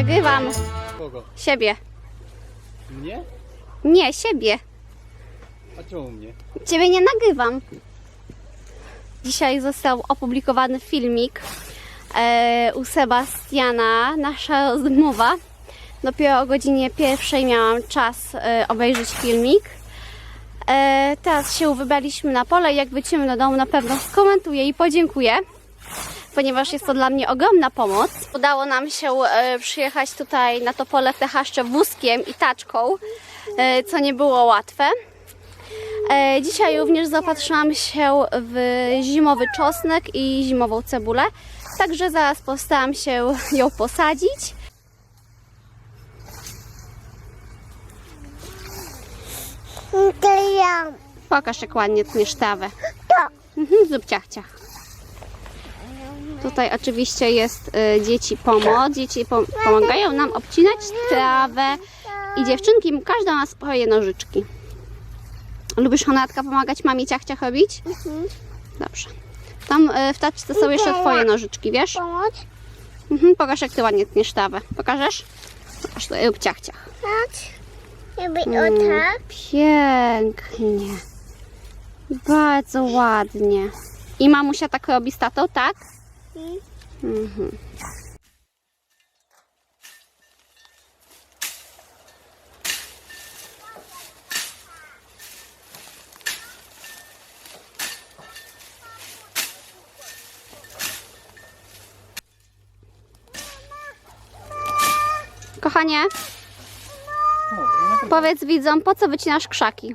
nagrywam Kogo? siebie. Mnie? Nie, siebie. A czemu mnie? Ciebie nie nagrywam. Dzisiaj został opublikowany filmik e, u Sebastiana, nasza rozmowa. Dopiero o godzinie pierwszej miałam czas e, obejrzeć filmik. E, teraz się wybraliśmy na pole. Jak wrócimy do domu, na pewno skomentuję i podziękuję, ponieważ jest to dla mnie ogromna pomoc. Udało nam się e, przyjechać tutaj na to pole w Techaszcze wózkiem i taczką, e, co nie było łatwe. E, Dzisiaj również zaopatrzyłam się w zimowy czosnek i zimową cebulę, także zaraz postaram się ją posadzić. Pokaż jak ładnie tniesz trawę. To. Mhm, zrób ciach, ciach. Tutaj oczywiście jest y, dzieci pomoc. Dzieci pom- pomagają nam obcinać trawę i dziewczynki, każda ma swoje nożyczki. Lubisz Honatka pomagać mamie ciach, robić? Dobrze. Tam y, w taczce są jeszcze twoje nożyczki, wiesz? Pomóc? Mhm, pokaż jak ty ładnie tniesz trawę. Pokażesz? Pokaż tutaj, rób ciach, ciach. Mm. Pięknie. Bardzo ładnie. I mamusia tak robi z tatą, tak? Mhm. Kochanie, powiedz widzom, po co wycinasz krzaki?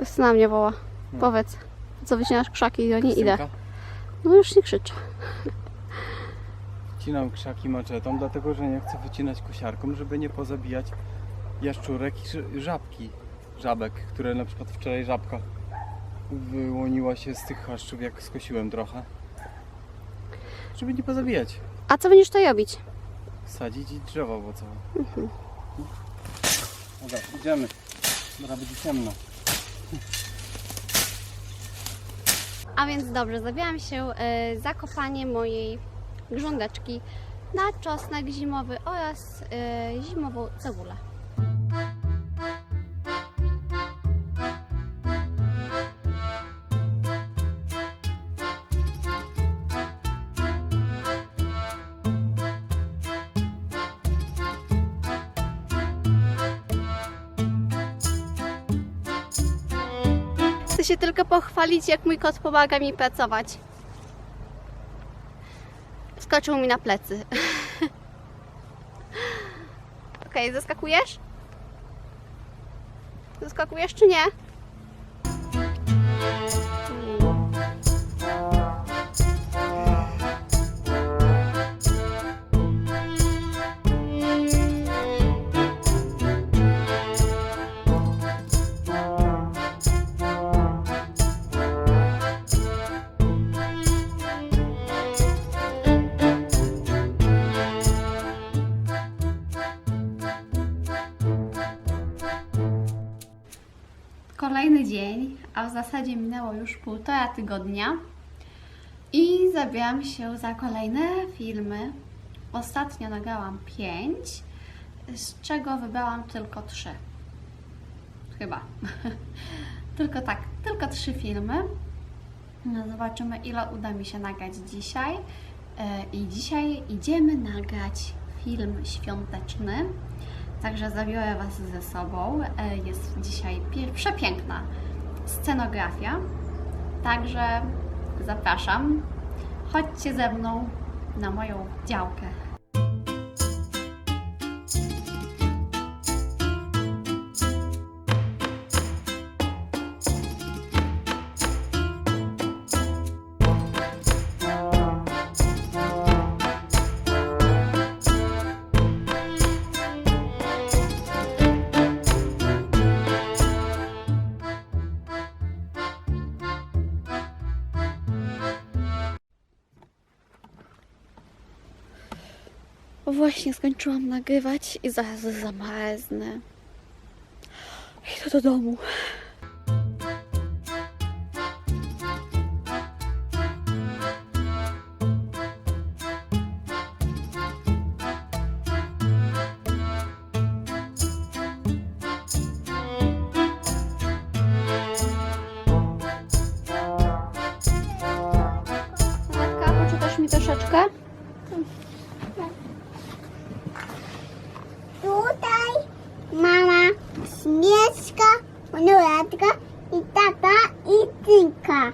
Krystyna mnie woła. Powiedz, po co wycinasz krzaki? Ja nie idę. No już nie krzyczę. Wcinam krzaki maczetą, dlatego że nie chcę wycinać kosiarką, żeby nie pozabijać jaszczurek i żabki. Żabek, które na przykład wczoraj żabka wyłoniła się z tych chaszczów, jak skosiłem trochę. Żeby nie pozabijać. A co będziesz tutaj robić? Sadzić i drzewa owocowe. Dobra, idziemy. Dobra, będzie ciemno. A więc dobrze, zabieram się e, za kopanie mojej grządeczki na czosnek zimowy oraz e, zimową cebulę. Chcę się tylko pochwalić, jak mój kot pomaga mi pracować. Skoczył mi na plecy. Okej, zaskakujesz? Zaskakujesz czy nie? A w zasadzie minęło już półtora tygodnia i zabieram się za kolejne filmy. Ostatnio nagrałam pięć, z czego wybrałam tylko trzy. Chyba. tylko tak, tylko trzy filmy. No, zobaczymy, ile uda mi się nagrać dzisiaj. E, I dzisiaj idziemy nagrać film świąteczny. Także zabiorę Was ze sobą. E, Jest dzisiaj przepiękna scenografia. Także zapraszam. Chodźcie ze mną na moją działkę. Właśnie skończyłam nagrywać i zaraz zamarznę. Idę do domu. Monolatka i tata i cynka.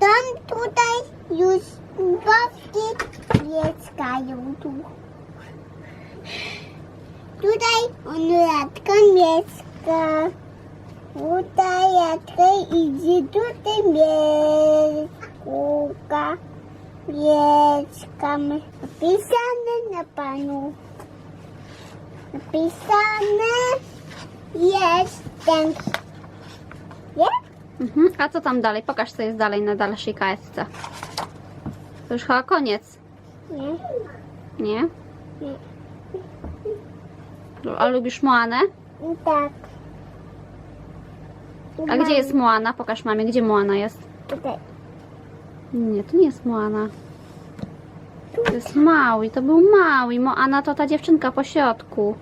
Tam tutaj już babki mieszkają tu. Tutaj monolatka mieszka. Tutaj jatka idzie tutaj mieszka. Mieszkamy. Napisane na panu. Napisane jest Mhm. A co tam dalej? Pokaż, co jest dalej na dalszej kartce. To już chyba koniec, Nie. nie? Nie. A lubisz Moanę? Tak. A gdzie jest Moana? Pokaż mamie, gdzie Moana jest. Tutaj. Nie, to nie jest Moana. To jest Maui, to był Maui. Moana to ta dziewczynka po środku.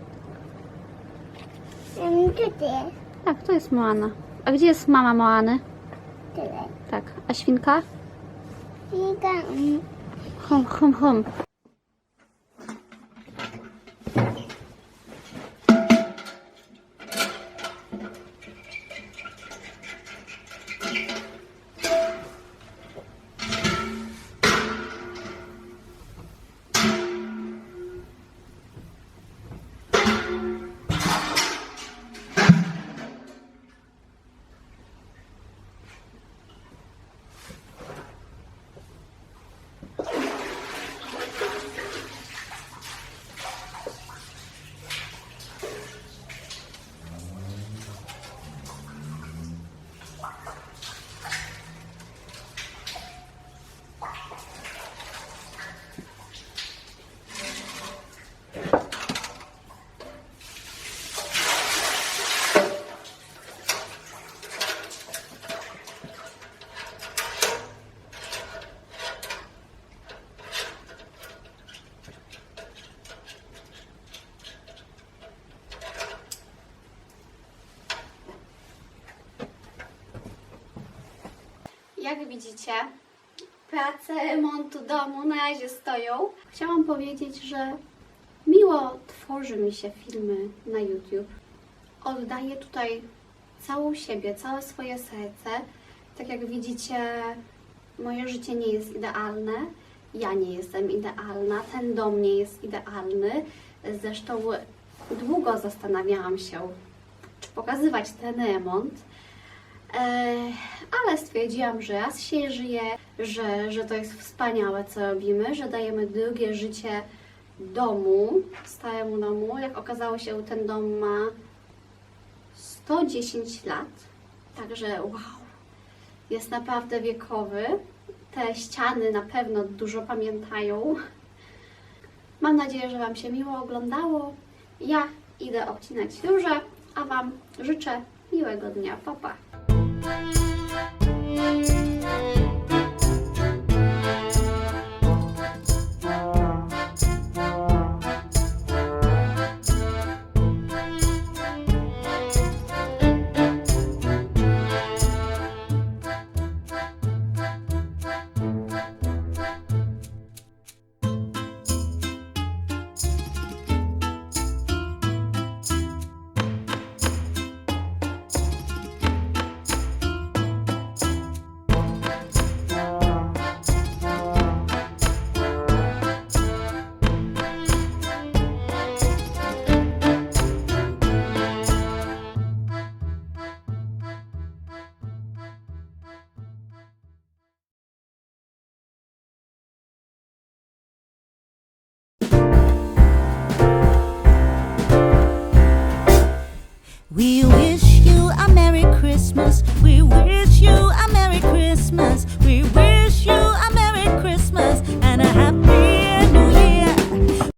Um, tutaj jest. Tak, to jest Moana. A gdzie jest mama Moany? Tutaj. Tak. A świnka? I tam. Hum, hum, hum. Jak widzicie, prace remontu domu na razie stoją. Chciałam powiedzieć, że miło tworzy mi się filmy na YouTube. Oddaję tutaj całą siebie, całe swoje serce. Tak jak widzicie, moje życie nie jest idealne. Ja nie jestem idealna, ten dom nie jest idealny. Zresztą długo zastanawiałam się, czy pokazywać ten remont. E, ale stwierdziłam, że raz się żyje, że, że to jest wspaniałe, co robimy, że dajemy drugie życie domu, staremu domu. Jak okazało się, ten dom ma 110 lat, także wow, jest naprawdę wiekowy. Te ściany na pewno dużo pamiętają. Mam nadzieję, że Wam się miło oglądało. Ja idę obcinać róże, a Wam życzę miłego dnia. Pa, pa. We wish you a Merry Christmas. We